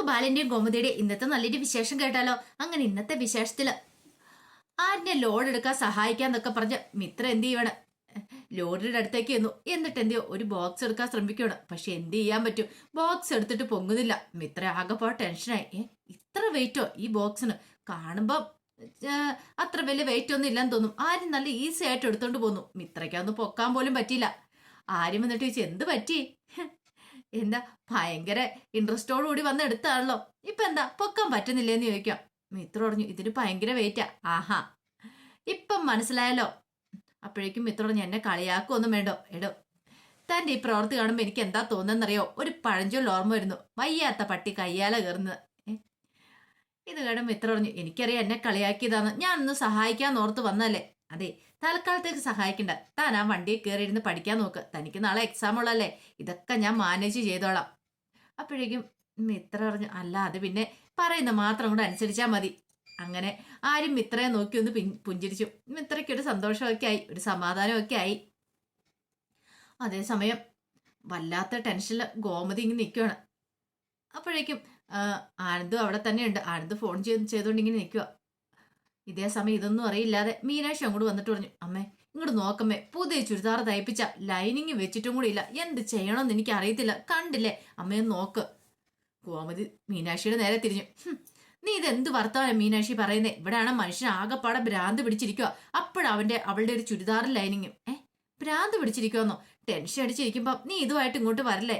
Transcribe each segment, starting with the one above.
നമുക്ക് ബാലന്റെയും ഗോമതിയുടെ ഇന്നത്തെ നല്ലൊരു വിശേഷം കേട്ടാലോ? അങ്ങനെ ഇന്നത്തെ വിശേഷത്തിൽ ആരിനെ ലോഡ് എടുക്കാൻ സഹായിക്കാന്നൊക്കെ പറഞ്ഞ് മിത്ര എന്ത് ചെയ്യണം? ലോറിയുടെ അടുത്തേക്ക് ചെന്നു. എന്നിട്ട് എന്തെയോ ഒരു ബോക്സ് എടുക്കാൻ ശ്രമിക്കുകയാണ്. പക്ഷെ എന്ത് ചെയ്യാൻ പറ്റും? ബോക്സ് എടുത്തിട്ട് പൊങ്ങുന്നില്ല. മിത്ര ആകെപ്പോ ടെൻഷനായി ഏ ഇത്ര വെയിറ്റോ ഈ ബോക്സിന് കാണുമ്പോൾ അത്ര വലിയ വെയിറ്റ് ഒന്നും ഇല്ലെന്ന് തോന്നും. ആരും നല്ല ഈസി ആയിട്ട് എടുത്തോണ്ട് പോന്നു. മിത്രയ്ക്കൊന്നും പൊക്കാൻ പോലും പറ്റിയില്ല. ആരും വന്നിട്ട് ചോദിച്ചു എന്ത് പറ്റി? എന്താ ഭയങ്കര ഇൻട്രസ്റ്റോട് കൂടി വന്ന് എടുത്താണല്ലോ. ഇപ്പൊ എന്താ പൊക്കാൻ പറ്റുന്നില്ലേന്ന് ചോദിക്കാം. മിത്ര പറഞ്ഞു ഇതിന് ഭയങ്കര വെയിറ്റാ ആഹാ. ഇപ്പം മനസ്സിലായല്ലോ. അപ്പോഴേക്കും മിത്ര പറഞ്ഞു എന്നെ കളിയാക്കുമൊന്നും വേണ്ടോ. എടോ തന്റെ ഈ പ്രവൃത്തി കാണുമ്പോൾ എനിക്ക് എന്താ തോന്നുന്നറിയോ ഒരു പഴഞ്ചൊല്ല ഓർമ്മ വരുന്നു. വയ്യാത്ത പട്ടി കയ്യാല കയറുന്നത്? ഇത് കേട്ടോ മിത്ര പറഞ്ഞു എനിക്കറിയാം എന്നെ കളിയാക്കിയതാന്ന്. ഞാൻ ഒന്ന് സഹായിക്കാൻ ഓർത്ത് വന്നല്ലേ അതെ തൽക്കാലത്തേക്ക് സഹായിക്കണ്ട. താൻ ആ വണ്ടിയിൽ കയറിയിരുന്ന് പഠിക്കാൻ നോക്ക്. തനിക്ക് നാളെ എക്സാം ഉള്ളല്ലേ ഇതൊക്കെ ഞാൻ മാനേജ് ചെയ്തോളാം. അപ്പോഴേക്കും മിത്ര പറഞ്ഞു അല്ല അത് പിന്നെ പറയുന്ന മാത്രം കൂടെ അനുസരിച്ചാൽ മതി. അങ്ങനെ ആരും മിത്രയെ നോക്കി ഒന്ന് പിൻ- പുഞ്ചിരിച്ചു. മിത്രയ്ക്ക് ഒരു സന്തോഷമൊക്കെ ആയി ഒരു സമാധാനമൊക്കെ ആയി. അതേസമയം വല്ലാത്ത ടെൻഷനിൽ ഗോമതി ഇങ്ങനെ നിൽക്കുകയാണ് അപ്പോഴേക്കും ആനന്ദും അവിടെ തന്നെയുണ്ട്. ആനന്ദ് ഫോൺ ചെയ്ത് ചെയ്തുകൊണ്ട് ഇങ്ങനെ നിൽക്കുക ഇതേ സമയം ഇതൊന്നും അറിയില്ലാതെ മീനാക്ഷി അങ്ങോട്ട് വന്നിട്ട് പറഞ്ഞു അമ്മേ ഇങ്ങോട്ട് നോക്കമ്മേ പുതിയ ചുരിദാർ തയ്പ്പിച്ച ലൈനിങ് വെച്ചിട്ടും കൂടി ഇല്ല. എന്ത് ചെയ്യണമെന്ന് എനിക്ക് അറിയത്തില്ല കണ്ടില്ലേ അമ്മയെ നോക്ക്. ഗോമതി മീനാക്ഷിയുടെ നേരെ തിരിഞ്ഞു. നീ ഇതെന്ത് വർത്തമാനം മീനാക്ഷി പറയുന്നേ? ഇവിടെയാണ് മനുഷ്യൻ ആകെപ്പാടെ ഭ്രാന്ത് പിടിച്ചിരിക്കുക. അപ്പോഴവന്റെ അവളുടെ ഒരു ചുരിദാർ ലൈനിങ്ങും ഏ ഭ്രാന്ത് പിടിച്ചിരിക്കുമെന്നോ ടെൻഷൻ അടിച്ചിരിക്കുമ്പോൾ നീ ഇതുമായിട്ട് ഇങ്ങോട്ട് വരല്ലേ?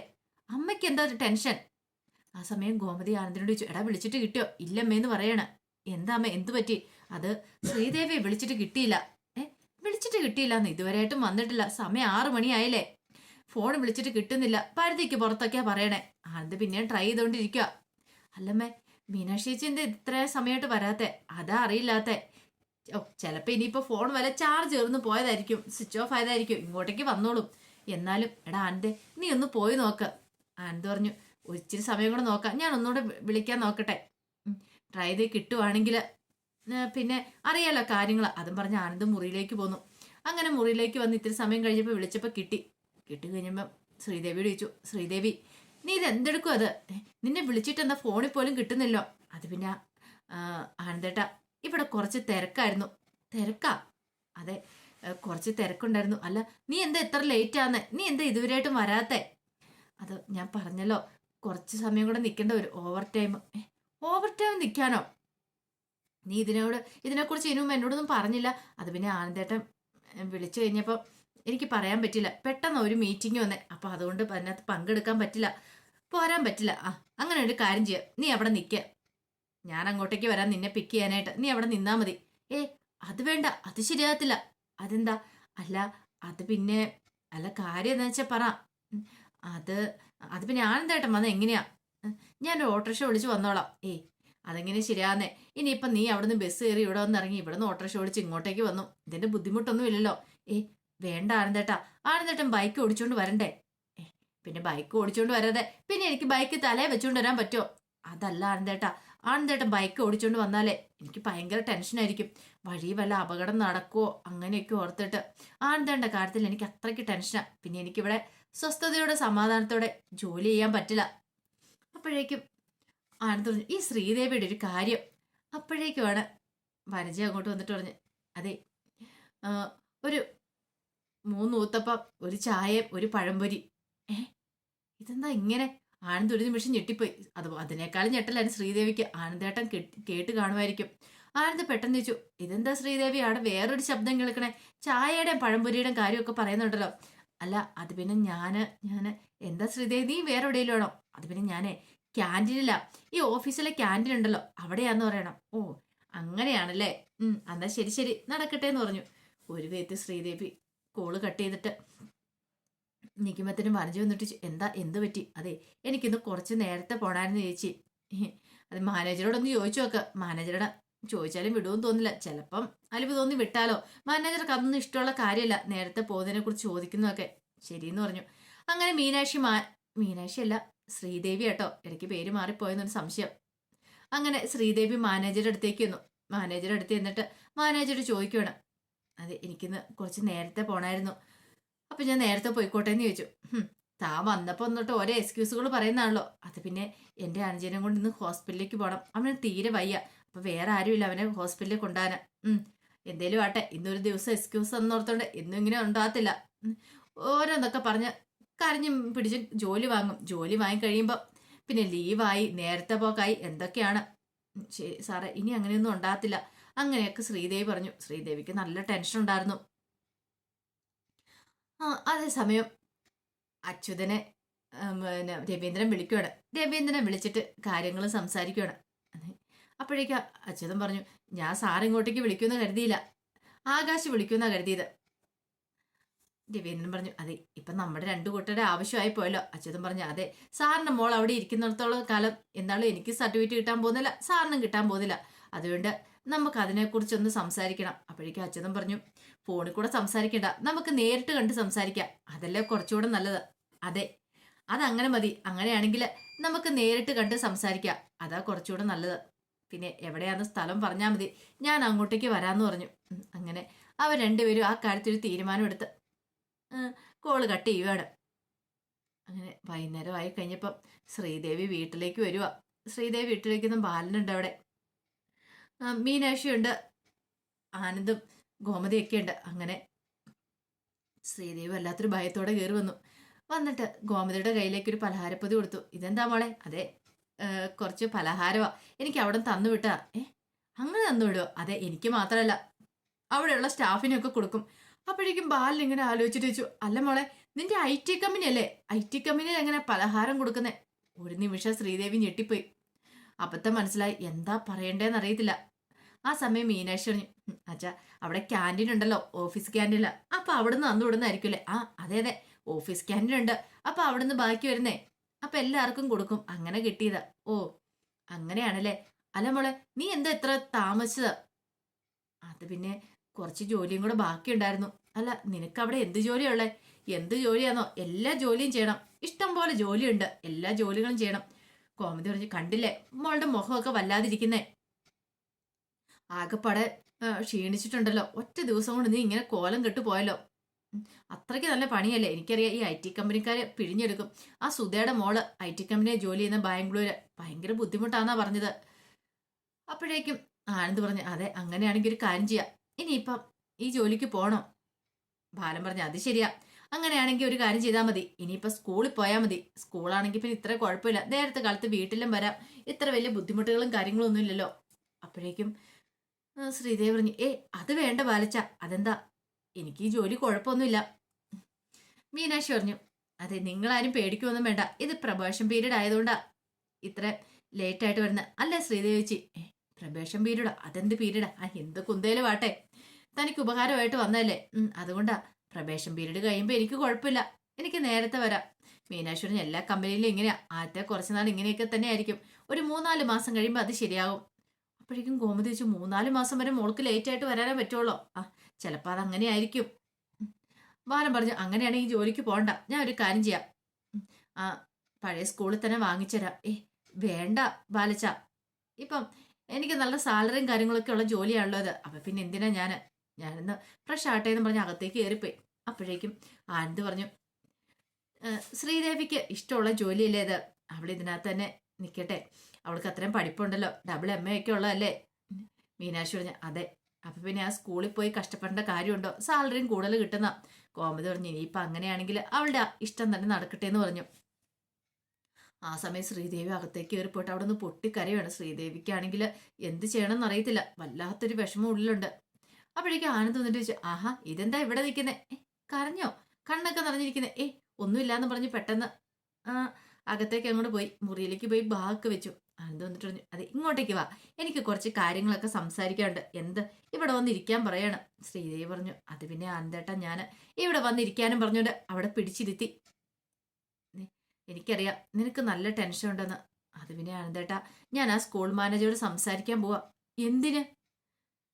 അമ്മയ്ക്ക് എന്താ ടെൻഷൻ? ആ സമയം ഗോമതി ആനന്ദിനോട് ചോദിച്ചു എടാ വിളിച്ചിട്ട് കിട്ടിയോ? ഇല്ലമ്മേന്ന് പറയണ. എന്താ അമ്മ എന്തു പറ്റി? അത് ശ്രീദേവിയെ വിളിച്ചിട്ട് കിട്ടിയില്ല. ഏ വിളിച്ചിട്ട് കിട്ടിയില്ല എന്ന് ഇതുവരെയായിട്ടും വന്നിട്ടില്ല. സമയം ആറു മണിയായില്ലേ. ഫോൺ വിളിച്ചിട്ട് കിട്ടുന്നില്ല. പരിധിക്ക് പുറത്തൊക്കെയാ പറയണേ. അത് പിന്നെയും ട്രൈ ചെയ്തോണ്ടിരിക്കുക അല്ലമ്മേ മീനാക്ഷി ചേച്ചി എന്താ ഇത്ര സമയമായിട്ട് വരാത്തെ? അതാ അറിയില്ലാത്തെ. ഓ ചിലപ്പോ ഇനിയിപ്പോ ഫോൺ വല്ല ചാർജ് ചേർന്ന് പോയതായിരിക്കും. സ്വിച്ച് ഓഫ് ആയതായിരിക്കും. ഇങ്ങോട്ടേക്ക് വന്നോളും. എന്നാലും എടാ ആനന്ദേ നീ ഒന്ന് പോയി നോക്ക്. ആനന്ദ് പറഞ്ഞു ഒരിച്ചിരി സമയം കൂടെ നോക്കാം. ഞാൻ ഒന്നുകൂടെ വിളിക്കാൻ നോക്കട്ടെ. ട്രൈ ചെയ്ത് കിട്ടുവാണെങ്കിൽ പിന്നെ അറിയാലോ കാര്യങ്ങൾ അതും പറഞ്ഞ് ആനന്ദ് മുറിയിലേക്ക് പോന്നു. അങ്ങനെ മുറിയിലേക്ക് വന്ന് ഇത്തിരി സമയം കഴിഞ്ഞപ്പോൾ വിളിച്ചപ്പോൾ കിട്ടി. കിട്ടി കഴിഞ്ഞപ്പം ശ്രീദേവിയോട് ചോദിച്ചു ശ്രീദേവി നീ ഇത് എന്തെടുക്കും അത്? നിന്നെ വിളിച്ചിട്ട് എന്താ ഫോണിൽ പോലും കിട്ടുന്നില്ലോ? അത് പിന്നെ ആനന്ദേട്ട ഇവിടെ കുറച്ച് തിരക്കായിരുന്നു. തിരക്കാ? അതെ കുറച്ച് തിരക്കുണ്ടായിരുന്നു. അല്ല നീ എന്താ ഇത്ര ലേറ്റ് ആന്ന് നീ എന്താ ഇതുവരെയായിട്ടും വരാത്തെ? അത് ഞാൻ പറഞ്ഞല്ലോ കുറച്ച് സമയം കൂടെ നിൽക്കേണ്ട ഒരു ഓവർ ടൈം. ഓവർ ടൈം നിൽക്കാനോ? നീ ഇതിനോട് ഇതിനെക്കുറിച്ച് ഇനി എന്നോടൊന്നും പറഞ്ഞില്ല. അത് പിന്നെ ആനന്ദേട്ടൻ വിളിച്ചു കഴിഞ്ഞപ്പോൾ എനിക്ക് പറയാൻ പറ്റില്ല. പെട്ടെന്ന് ഒരു മീറ്റിംഗ് വന്നേ. അപ്പോൾ അതുകൊണ്ട് അതിനകത്ത് പങ്കെടുക്കാൻ പറ്റില്ല. പോരാൻ പറ്റില്ല. ആ അങ്ങനെ ഒരു കാര്യം ചെയ്യാം. നീ അവിടെ നിൽക്ക ഞാൻ അങ്ങോട്ടേക്ക് വരാൻ നിന്നെ പിക്ക് ചെയ്യാനായിട്ട്. നീ അവിടെ നിന്നാൽ മതി. ഏ അത് വേണ്ട. അത് ശരിയാകത്തില്ല. അതെന്താ? അല്ല അത് പിന്നെ അല്ല കാര്യം എന്താ വെച്ചാൽ പറ. അത് അത് പിന്നെ ആനന്ദേട്ടൻ വന്ന എങ്ങനെയാ? ഞാൻ ഓട്ടോറിക്ഷ വിളിച്ച് വന്നോളാം. ഏ അതെങ്ങനെ ശരിയാന്നേ ഇനിയിപ്പം നീ അവിടുന്ന് ബസ് കയറി ഇവിടെ വന്ന് ഇറങ്ങി ഇവിടെ നിന്ന് ഓട്ടോറിക്ഷ ഓടിച്ച് ഇങ്ങോട്ടേക്ക് വന്നു. ഇതിന്റെ ബുദ്ധിമുട്ടൊന്നും ഇല്ലല്ലോ. ഏ വേണ്ട ആനന്ദേട്ടാ. ആനന്ദേട്ടൻ ബൈക്ക് ഓടിച്ചോണ്ട് വരണ്ടേ? പിന്നെ ബൈക്ക് ഓടിച്ചോണ്ട് വരാതെ പിന്നെ എനിക്ക് ബൈക്ക് തലേ വെച്ചുകൊണ്ട് വരാൻ പറ്റുമോ അതല്ല ആനന്ദേട്ടാ. ആനന്ദേട്ടൻ ബൈക്ക് ഓടിച്ചോണ്ട് വന്നാലേ എനിക്ക് ഭയങ്കര ടെൻഷനായിരിക്കും വഴി വല്ല അപകടം നടക്കുമോ അങ്ങനെയൊക്കെ ഓർത്തിട്ട്. ആനന്ദേട്ടന്റെ കാര്യത്തിൽ എനിക്ക് അത്രയ്ക്ക് ടെൻഷനാ പിന്നെ എനിക്കിവിടെ സ്വസ്ഥതയോടെ സമാധാനത്തോടെ ജോലി ചെയ്യാൻ പറ്റില്ല. അപ്പോഴേക്കും ആനന്ദ് പറഞ്ഞു ഈ ശ്രീദേവിയുടെ ഒരു കാര്യം അപ്പോഴേക്കുമാണ് വനജ അങ്ങോട്ട് വന്നിട്ട് പറഞ്ഞു അതെ ഒരു മൂന്ന് ഊത്തപ്പം ഒരു ചായയും ഒരു പഴംപൊരി. ഏ ഇതെന്താ ഇങ്ങനെ? ആനന്ദ് ഒരു നിമിഷം ഞെട്ടിപ്പോയി. അത് അതിനേക്കാളും ഞെട്ടലായിരുന്നു ശ്രീദേവിക്ക്. ആനന്ദേട്ടം കേട്ട് കാണുമായിരിക്കും. ആനന്ദ് പെട്ടെന്ന് ചോദിച്ചു ഇതെന്താ ശ്രീദേവി? അവിടെ വേറൊരു ശബ്ദം കേൾക്കണേ. ചായയുടെയും പഴംപൊരിയുടെയും കാര്യമൊക്കെ പറയുന്നുണ്ടല്ലോ. അല്ല അത് പിന്നെ ഞാൻ ഞാൻ എന്താ ശ്രീദേവി? നീ വേറെ എവിടെയെങ്കിലും അത് പിന്നെ ഞാനേ ക്യാന്റീനിലാ. ഈ ഓഫീസിലെ ക്യാന്റീൻ ഉണ്ടല്ലോ അവിടെയാന്ന് പറയണം. ഓ അങ്ങനെയാണല്ലേ. ഉം എന്നാ ശരി ശരി. നടക്കട്ടെ എന്ന് പറഞ്ഞു. ഒരു വേത്തി ശ്രീദേവി കോൾ കട്ട് ചെയ്തിട്ട് നിൽക്കുമ്പത്തേനും പറഞ്ഞു വന്നിട്ട് എന്താ എന്ത് പറ്റി? അതെ എനിക്കിന്ന് കുറച്ച് നേരത്തെ പോണായിരുന്നു ചേച്ചി. അത് മാനേജറോടൊന്ന് ചോദിച്ചു നോക്ക. മാനേജറുടെ ചോദിച്ചാലും വിടുമെന്ന് തോന്നില്ല. ചിലപ്പം അലിവ് തോന്നി വിട്ടാലോ. മാനേജർക്ക് അതൊന്നും ഇഷ്ടമുള്ള കാര്യമല്ല നേരത്തെ പോകുന്നതിനെ കുറിച്ച് ചോദിക്കുന്നതൊക്കെ ശരിയെന്ന് പറഞ്ഞു. അങ്ങനെ മീനാക്ഷി മാ മീനാക്ഷി അല്ല ശ്രീദേവി കേട്ടോ ഇടയ്ക്ക് പേര് മാറിപ്പോയെന്നൊരു സംശയം. അങ്ങനെ ശ്രീദേവി മാനേജറുടെ അടുത്തേക്ക് വന്നു മാനേജറുടെ അടുത്ത് എന്നിട്ട് മാനേജർ ചോദിക്കുകയാണ് അതെ എനിക്കിന്ന് കുറച്ച് നേരത്തെ പോണായിരുന്നു. അപ്പൊ ഞാൻ നേരത്തെ പോയിക്കോട്ടെ എന്ന് ചോദിച്ചു. താൻ വന്നപ്പോൾ എന്നിട്ട് ഓരോ എക്സ്ക്യൂസുകൾ പറയുന്നതാണല്ലോ. അത് പിന്നെ എന്റെ അനുജനം കൊണ്ട് ഇന്ന് ഹോസ്പിറ്റലിലേക്ക് പോകണം അവന് തീരെ വയ്യ. അപ്പോൾ വേറെ ആരുമില്ല അവനെ ഹോസ്പിറ്റലിൽ കൊണ്ടുപോകാൻ എന്തേലും ആട്ടെ ഇന്നൊരു ദിവസം എക്സ്ക്യൂസ് എന്നോർത്തോണ്ട് ഇന്നും ഇങ്ങനെ ഉണ്ടാകത്തില്ല. ഓരോന്നൊക്കെ പറഞ്ഞ് കരഞ്ഞും പിടിച്ച് ജോലി വാങ്ങും. ജോലി വാങ്ങിക്കഴിയുമ്പോൾ പിന്നെ ലീവായി നേരത്തെ പോക്കായി എന്തൊക്കെയാണ്? ശരി സാറേ ഇനി അങ്ങനെയൊന്നും ഉണ്ടാകത്തില്ല. അങ്ങനെയൊക്കെ ശ്രീദേവി പറഞ്ഞു. ശ്രീദേവിക്ക് നല്ല ടെൻഷൻ ഉണ്ടായിരുന്നു. ആ അതേസമയം അച്യുതനെ പിന്നെ രവീന്ദ്രൻ വിളിക്കുകയാണ് രവീന്ദ്രനെ വിളിച്ചിട്ട് കാര്യങ്ങൾ സംസാരിക്കുകയാണ് അപ്പോഴേക്ക് അച്യുതൻ പറഞ്ഞു ഞാൻ സാറിങ്ങോട്ടേക്ക് വിളിക്കുമെന്ന് കരുതിയില്ല. ആകാശ് വിളിക്കുമെന്നാണ് കരുതിയത്. രവീന്ദ്രൻ പറഞ്ഞു അതെ ഇപ്പം നമ്മുടെ രണ്ടു കൂട്ടരുടെ ആവശ്യമായി പോയല്ലോ. അച്യുതൻ പറഞ്ഞു അതെ സാറിന്റെ മോൾ അവിടെ ഇരിക്കുന്നിടത്തോളം കാലം എന്നാലും എനിക്ക് സർട്ടിഫിക്കറ്റ് കിട്ടാൻ പോകുന്നില്ല സാറിനും കിട്ടാൻ പോകുന്നില്ല. അതുകൊണ്ട് നമുക്ക് അതിനെക്കുറിച്ചൊന്ന് സംസാരിക്കണം. അപ്പോഴേക്കും അച്യുതൻ പറഞ്ഞു ഫോണിൽ കൂടെ സംസാരിക്കേണ്ട നമുക്ക് നേരിട്ട് കണ്ട് സംസാരിക്കാം. അതല്ലേ കുറച്ചുകൂടെ നല്ലത്. അതെ അതങ്ങനെ മതി. അങ്ങനെയാണെങ്കിൽ നമുക്ക് നേരിട്ട് കണ്ട് സംസാരിക്കാം. അതാ കുറച്ചുകൂടെ നല്ലത്. പിന്നെ എവിടെയാന്ന് സ്ഥലം പറഞ്ഞാൽ മതി. ഞാൻ അങ്ങോട്ടേക്ക് വരാമെന്ന് പറഞ്ഞു. അങ്ങനെ അവർ രണ്ടുപേരും ആ കാര്യത്തിൽ തീരുമാനമെടുത്ത് കോൾ കട്ട് ചെയ്യുവാണ്. അങ്ങനെ വൈകുന്നേരം ആയി കഴിഞ്ഞപ്പം ശ്രീദേവി വീട്ടിലേക്ക് വരുക ശ്രീദേവി വീട്ടിലേക്ക് നിന്ന് ബാലനുണ്ട് അവിടെ. മീനാക്ഷിയുണ്ട്. ആനന്ദും ഗോമതിയൊക്കെ ഉണ്ട്. അങ്ങനെ ശ്രീദേവി വല്ലാത്തൊരു ഭയത്തോടെ കയറി വന്നു. വന്നിട്ട് ഗോമതിയുടെ കയ്യിലേക്ക് ഒരു പലഹാരപ്പൊതി കൊടുത്തു. ഇതെന്താ മോളെ? അതെ കുറച്ച് പലഹാരമാ എനിക്ക് അവിടെ തന്നു വിട്ടാ ഏ അങ്ങനെ തന്നു വിടുവോ? അതെ എനിക്ക് മാത്രമല്ല അവിടെയുള്ള സ്റ്റാഫിനൊക്കെ കൊടുക്കും. അപ്പോഴേക്കും ബാലിന് ഇങ്ങനെ ആലോചിച്ചിട്ട് ചോദിച്ചു അല്ല മോളെ നിന്റെ ഐ ടി കമ്പനി അല്ലേ? ഐ ടി കമ്പനിയിൽ എങ്ങനെ പലഹാരം കൊടുക്കുന്നേ? ഒരു നിമിഷം ശ്രീദേവി ഞെട്ടിപ്പോയി. അപ്പത്തെ മനസ്സിലായി എന്താ പറയണ്ടേന്ന് അറിയത്തില്ല. ആ സമയം മീനാക്ഷി പറഞ്ഞു അച്ഛാ അവിടെ ക്യാന്റീൻ ഉണ്ടല്ലോ ഓഫീസ് ക്യാന്റീനില്ല അപ്പൊ അവിടുന്ന് അന്ന് വിടുന്നായിരിക്കുമല്ലേ ആ അതെ അതെ ഓഫീസ് ക്യാന്റീൻ ഉണ്ട്. അപ്പൊ അവിടുന്ന് ബാക്കി വരുന്നേ. അപ്പൊ എല്ലാവർക്കും കൊടുക്കും അങ്ങനെ കിട്ടിയതാ. ഓ അങ്ങനെയാണല്ലേ? അല്ല മോളെ നീ എന്താ ഇത്ര താമസിച്ചത്? അത് പിന്നെ കുറച്ച് ജോലിയും കൂടെ ബാക്കിയുണ്ടായിരുന്നു. അല്ല നിനക്ക് അവിടെ എന്ത് ജോലിയുള്ളേ എന്ത് ജോലിയാണോ എല്ലാ ജോലിയും ചെയ്യണം. ഇഷ്ടം പോലെ ജോലിയുണ്ട്. എല്ലാ ജോലികളും ചെയ്യണം. കോമതി പറഞ്ഞു കണ്ടില്ലേ? മോളുടെ മുഖമൊക്കെ വല്ലാതിരിക്കുന്നേ. ആകെപ്പാടെ ക്ഷീണിച്ചിട്ടുണ്ടല്ലോ. ഒറ്റ ദിവസം കൊണ്ട് നീ ഇങ്ങനെ കോലം കെട്ടു പോയല്ലോ. അത്രയ്ക്ക് നല്ല പണിയല്ലേ? എനിക്കറിയാം ഈ ഐ ടി കമ്പനിക്കാരെ പിഴിഞ്ഞെടുക്കും. ആ സുധയുടെ മോൾ ഐ ടി കമ്പനിയെ ജോലി ചെയ്യുന്ന ബാംഗ്ലൂര്. ഭയങ്കര ബുദ്ധിമുട്ടാന്നാ പറഞ്ഞത്. അപ്പോഴേക്കും ആനന്ദ് പറഞ്ഞു അതെ അങ്ങനെയാണെങ്കിൽ ഒരു കാര്യം ചെയ്യാം. ഇനിയിപ്പം ഈ ജോലിക്ക് പോണോ. ബാലൻ പറഞ്ഞു അത് ശരിയാ. അങ്ങനെയാണെങ്കിൽ ഒരു കാര്യം ചെയ്താൽ മതി. ഇനിയിപ്പോൾ സ്കൂളിൽ പോയാൽ മതി. സ്കൂളാണെങ്കിൽ പിന്നെ ഇത്ര കുഴപ്പമില്ല. നേരത്തെ കാലത്ത് വീട്ടിലും വരാം. ഇത്ര വലിയ ബുദ്ധിമുട്ടുകളും കാര്യങ്ങളും ഒന്നും ഇല്ലല്ലോ. അപ്പോഴേക്കും ശ്രീദേവ് പറഞ്ഞു ഏ അത് വേണ്ട ബാലച്ച. അതെന്താ? എനിക്ക് ഈ ജോലി കുഴപ്പമൊന്നുമില്ല. മീനാക്ഷി പറഞ്ഞു അതെ നിങ്ങളാരും പേടിക്കുമൊന്നും വേണ്ട. ഇത് പ്രഭാഷൻ പീരീഡ് ആയതുകൊണ്ടാ. ഇത്ര ലേറ്റായിട്ട് വരുന്നത്. അല്ല ശ്രീദേവി ചേച്ചി? ഏ പ്രഭാഷൻ പീരീഡോ. അതെന്ത് പീരീഡാ? ആ എന്ത് കുന്തേലും ആട്ടെ. തനിക്ക് ഉപകാരമായിട്ട് വന്നല്ലേ അതുകൊണ്ടാ. പ്രവേശൻ പീരീഡ് കഴിയുമ്പോൾ എനിക്ക് കുഴപ്പമില്ല. എനിക്ക് നേരത്തെ വരാം. മീനാശ്വരൻ എല്ലാ കമ്പനിയിലും ഇങ്ങനെയാ. ആദ്യത്തെ കുറച്ച് നാൾ ഇങ്ങനെയൊക്കെ തന്നെ ആയിരിക്കും. ഒരു മൂന്നാൽ മാസം കഴിയുമ്പോൾ അത് ശരിയാകും അപ്പോഴേക്കും ഗോമതി വെച്ച് മൂന്നാൽ മാസം വരെ മോൾക്ക് ലേറ്റ് ആയിട്ട് വരാനേ പറ്റുള്ളൂ. ആ ചിലപ്പോൾ അത് ആയിരിക്കും. ബാലൻ പറഞ്ഞു അങ്ങനെയാണെങ്കിൽ ജോലിക്ക് പോകണ്ട ഞാൻ ഒരു കാര്യം ചെയ്യാം. ആ പഴയ സ്കൂളിൽ തന്നെ വാങ്ങിച്ചുതരാം ഏ വേണ്ട ബാലച്ച. ഇപ്പം എനിക്ക് നല്ല സാലറിയും കാര്യങ്ങളൊക്കെ ഉള്ള ജോലിയാണുള്ളത് അപ്പം പിന്നെ എന്തിനാ ഞാൻ ഞാനിന്ന് ഫ്രഷ് ആട്ടെ എന്ന് പറഞ്ഞ് അകത്തേക്ക് കയറിപ്പോയി. അപ്പോഴേക്കും ആനന്ദ് പറഞ്ഞു ശ്രീദേവിക്ക് ഇഷ്ടമുള്ള ജോലിയല്ലേ ഇത്? അവൾ ഇതിനകത്ത് തന്നെ നിൽക്കട്ടെ അവൾക്ക് അത്രയും പഠിപ്പുണ്ടല്ലോ. ഡബിൾ എം എ ഒക്കെ ഉള്ളതല്ലേ? മീനാക്ഷി പറഞ്ഞു അതെ. അപ്പം പിന്നെ ആ സ്കൂളിൽ പോയി കഷ്ടപ്പെടേണ്ട കാര്യമുണ്ടോ? സാലറിയും കൂടുതൽ കിട്ടുന്ന. കോമതി പറഞ്ഞു ഇനിയിപ്പം അങ്ങനെയാണെങ്കിൽ അവളുടെ ഇഷ്ടം തന്നെ നടക്കട്ടെ എന്ന് പറഞ്ഞു. ആ സമയം ശ്രീദേവി അകത്തേക്ക് കയറി പോയിട്ട് അവിടെ നിന്ന് പൊട്ടിക്കരയാണ്. ശ്രീദേവിക്കാണെങ്കിൽ എന്ത് ചെയ്യണമെന്ന് അറിയത്തില്ല. വല്ലാത്തൊരു വിഷമം ഉള്ളിലുണ്ട്. അപ്പോഴേക്കും ആനന്ദ് വന്നിട്ട് ചോദിച്ചു ആഹാ ഇതെന്താ ഇവിടെ നിൽക്കുന്നത് ഏ കരഞ്ഞോ? കണ്ണൊക്കെ നിറഞ്ഞിരിക്കുന്നത് ഏ ഒന്നുമില്ലാന്ന് പറഞ്ഞ് പെട്ടെന്ന് അകത്തേക്ക് അങ്ങോട്ട് പോയി മുറിയിലേക്ക് പോയി ബാക്ക് വെച്ചു. ആനന്ദ് വന്നിട്ട് പറഞ്ഞു അതെ ഇങ്ങോട്ടേക്ക് വാ. എനിക്ക് കുറച്ച് കാര്യങ്ങളൊക്കെ സംസാരിക്കാനുണ്ട്. എന്ത്? ഇവിടെ വന്നിരിക്കാൻ പറയാണ്. ശ്രീദേവി പറഞ്ഞു അത് പിന്നെ ആനന്ദേട്ട ഞാൻ ഇവിടെ വന്നിരിക്കാനും പറഞ്ഞുകൊണ്ട് അവിടെ പിടിച്ചിരുത്തി. "നീ- എനിക്കറിയാം നിനക്ക് നല്ല ടെൻഷൻ ഉണ്ടെന്ന്. അത് പിന്നെ ആനന്ദേട്ട ഞാൻ ആ സ്കൂൾ മാനേജറോട് സംസാരിക്കാൻ പോവാ. എന്തിന്?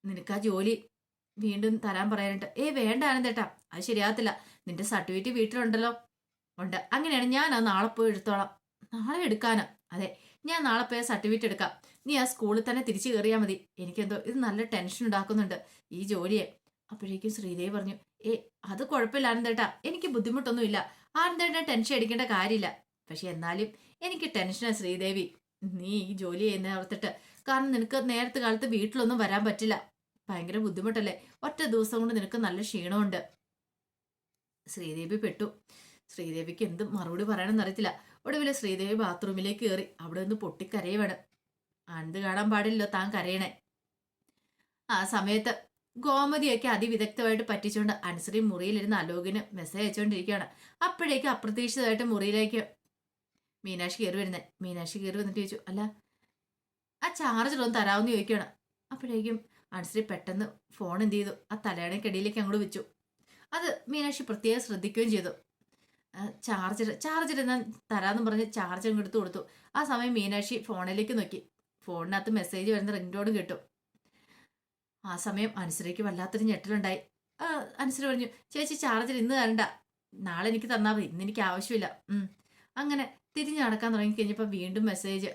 നിനക്ക് ആ ജോലി വീണ്ടും തരാൻ പറയാനിട്ട് ഏ വേണ്ട ആനന്ദേട്ടാ അത് ശരിയാകത്തില്ല നിന്റെ സർട്ടിഫിക്കറ്റ് വീട്ടിലുണ്ടല്ലോ ഉണ്ട് അങ്ങനെയാണ് ഞാൻ അത് നാളെ പോയി എടുത്തോളാം നാളെ എടുക്കാനാ അതെ ഞാൻ നാളെ പോയ സർട്ടിഫിക്കറ്റ് എടുക്കാം നീ ആ സ്കൂളിൽ തന്നെ തിരിച്ചു കയറിയാൽ മതി എനിക്കെന്തോ ഇത് നല്ല ടെൻഷൻ ഉണ്ടാക്കുന്നുണ്ട് ഈ ജോലിയെ. അപ്പോഴേക്കും ശ്രീദേവി പറഞ്ഞു ഏ അത് കുഴപ്പമില്ല ആനന്ദേട്ടാ എനിക്ക് ബുദ്ധിമുട്ടൊന്നുമില്ല ആനന്ദേട്ടനെ ടെൻഷൻ അടിക്കേണ്ട കാര്യമില്ല പക്ഷെ എന്നാലും എനിക്ക് ടെൻഷനാണ് ശ്രീദേവി നീ ഈ ജോലി ചെയ്യുന്ന ഓർത്തിട്ട് കാരണം നിനക്ക് നേരത്തെ കാലത്ത് വീട്ടിലൊന്നും വരാൻ പറ്റില്ല ഭയങ്കര ബുദ്ധിമുട്ടല്ലേ? ഒറ്റ ദിവസം കൊണ്ട് നിനക്ക് നല്ല ക്ഷീണമുണ്ട്. ശ്രീദേവി പെട്ടു. ശ്രീദേവിക്ക് എന്ത് മറുപടി പറയണമെന്ന് അറിയത്തില്ല. ഒടുവിൽ ശ്രീദേവി ബാത്റൂമിലേക്ക് കയറി അവിടെ നിന്ന് പൊട്ടിക്കരയുവാണ് ആനന്ദ് കാണാൻ പാടില്ലല്ലോ താൻ കരയണേ. ആ സമയത്ത് ഗോമതിയൊക്കെ അതിവിദഗ്ധമായിട്ട് പറ്റിച്ചുകൊണ്ട് അനുശ്രീ മുറിയിലിരുന്ന് അലോകിന് മെസ്സേജ് അയച്ചുകൊണ്ടിരിക്കുകയാണ്. അപ്പോഴേക്ക് അപ്രതീക്ഷിതമായിട്ട് മുറിയിലേക്ക് മീനാക്ഷി കയറി വരുന്നത് മീനാക്ഷി കയറി വന്നിട്ട് ചോദിച്ചു അല്ല ആ ചാർജർ ഒന്ന് തരാമെന്ന് ചോദിക്കുകയാണ്. അപ്പോഴേക്കും അനുശ്രീ പെട്ടെന്ന് ഫോൺ എന്ത് ചെയ്തു? ആ തലയണക്കടിയിലേക്ക് അങ്ങോട്ട് വെച്ചു. അത് മീനാക്ഷി പ്രത്യേകം ശ്രദ്ധിക്കുകയും ചെയ്തു. ചാർജർ ചാർജർ എന്നാൽ തരാമെന്ന് പറഞ്ഞ് ചാർജർ അങ്ങ് എടുത്ത് കൊടുത്തു. ആ സമയം മീനാക്ഷി ഫോണിലേക്ക് നോക്കി. ഫോണിനകത്ത് മെസ്സേജ് വരുന്ന റിംഗ്ടോൺ കിട്ടും. ആ സമയം അനുസരിക്ക് വല്ലാത്തൊരു ഞെട്ടലുണ്ടായി. അനുസരി പറഞ്ഞു ചേച്ചി ചാർജർ ഇന്ന് തരണ്ട. നാളെ എനിക്ക് തന്നാൽ മതി. ഇന്ന് എനിക്ക് ആവശ്യമില്ല. അങ്ങനെ തിരിഞ്ഞു നടക്കാൻ തുടങ്ങി കഴിഞ്ഞപ്പോൾ വീണ്ടും മെസ്സേജ്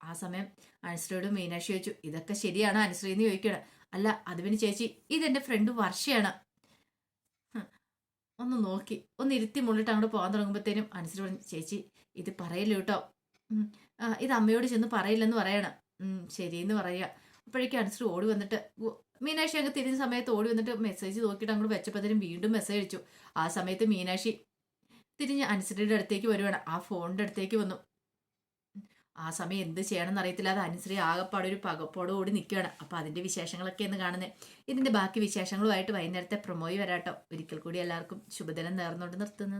ആ സമയം അനുശ്രീയോട് മീനാക്ഷി ചോദിച്ചു ഇതൊക്കെ ശരിയാണോ അനുശ്രീ എന്ന് ചോദിക്കണം അല്ല അത് ചേച്ചി ഇതെന്റെ ഫ്രണ്ട് വർഷയാണ്. ഒന്ന് നോക്കി ഒന്ന് ഇരുത്തി മുള്ളിട്ട് അങ്ങോട്ട് പോകാൻ തുടങ്ങുമ്പോഴത്തേനും അനുശ്രീ പറഞ്ഞു ചേച്ചി ഇത് പറയില്ല കേട്ടോ. ഇത് അമ്മയോട് ചെന്ന് പറയില്ലെന്ന് പറയണം. ശരി ശരിയെന്ന് പറയുക അപ്പോഴേക്കും അനുശ്രീ ഓടി വന്നിട്ട് മീനാക്ഷി അങ്ങ് തിരിഞ്ഞ സമയത്ത് ഓടി വന്നിട്ട് മെസ്സേജ് നോക്കിയിട്ട് അങ്ങോട്ട് വെച്ചപ്പോഴത്തേനും വീണ്ടും മെസ്സേജ് അയച്ചു ആ സമയത്ത് മീനാക്ഷി തിരിഞ്ഞ് അനുശ്രീയുടെ അടുത്തേക്ക് വരുവാണ്. ആ ഫോണിന്റെ അടുത്തേക്ക് വന്നു. ആ സമയം എന്ത് ചെയ്യണമെന്ന് അറിയത്തില്ല. അത് അനുശ്രീ ആകപ്പാടെ ഒരു പകപ്പോട് കൂടി നിൽക്കുകയാണ് അപ്പോൾ അതിന്റെ വിശേഷങ്ങളൊക്കെ എന്ന് കാണുന്നത് ഇതിന്റെ ബാക്കി വിശേഷങ്ങളുമായിട്ട് വൈകുന്നേരത്തെ പ്രൊമോയി വരാട്ടോ. ഒരിക്കൽ കൂടി എല്ലാവർക്കും ശുഭദിനം നേർന്നുകൊണ്ട് നിർത്തുന്നു.